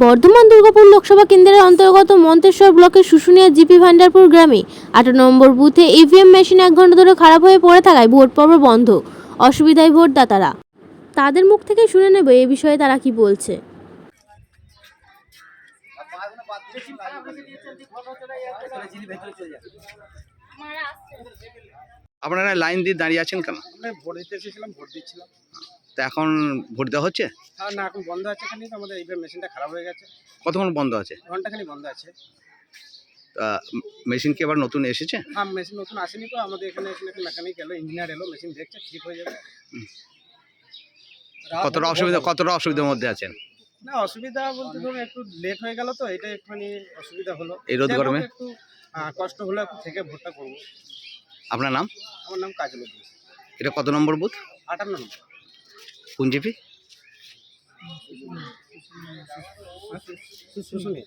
বর্ধমান দুর্গাপুর লোকসভা কেন্দ্রের অন্তর্গত মন্তেশ্বর ব্লকের শুশুনিয়া জিপি ভান্ডারপুর গ্রামে আঠারো নম্বর বুথে ইভিএম মেশিন এক ঘণ্টা ধরে খারাপ হয়ে পড়ে থাকায় ভোট পর্ব বন্ধ। অসুবিধায় ভোটদাতারা। তাদের মুখ থেকে শুনে নেব এ বিষয়ে তারা কি বলছে। আপনারা লাইন দিয়ে দাঁড়িয়ে আছেন কেন? ভোট দিতে এসেছিলাম ভোট দিচ্ছিলাম। তা এখন ভোট দেওয়া হচ্ছে? আর না এখন বন্ধ আছে এখানে আমাদের এইভাবে মেশিনটা খারাপ হয়ে গেছে। কতক্ষণ বন্ধ আছে? ঘন্টাখানি বন্ধ আছে। তা মেশিন কি আবার নতুন এসেছে? হ্যাঁ মেশিন নতুন আসেনি তো আমাদের এখানে এখানে একটা মেকানিক এলো ইঞ্জিনিয়ার এলো মেশিন দেখছে ঠিক হয়ে যাবে। কতটা অসুবিধা কতটা অসুবিধার মধ্যে আছেন? না অসুবিধা বলতে ধরুন একটু লেট হয়ে গেল তো এটা একটুখানি অসুবিধা হলো। এই রোদ গরমে? একটু কষ্ট হলো একটু থেকে ভোটটা করব। আপনার নাম? আমার নাম কাজল এটা কত নম্বর বুথ? আটান্ন নম্বর। কোন জিপি শুশুনি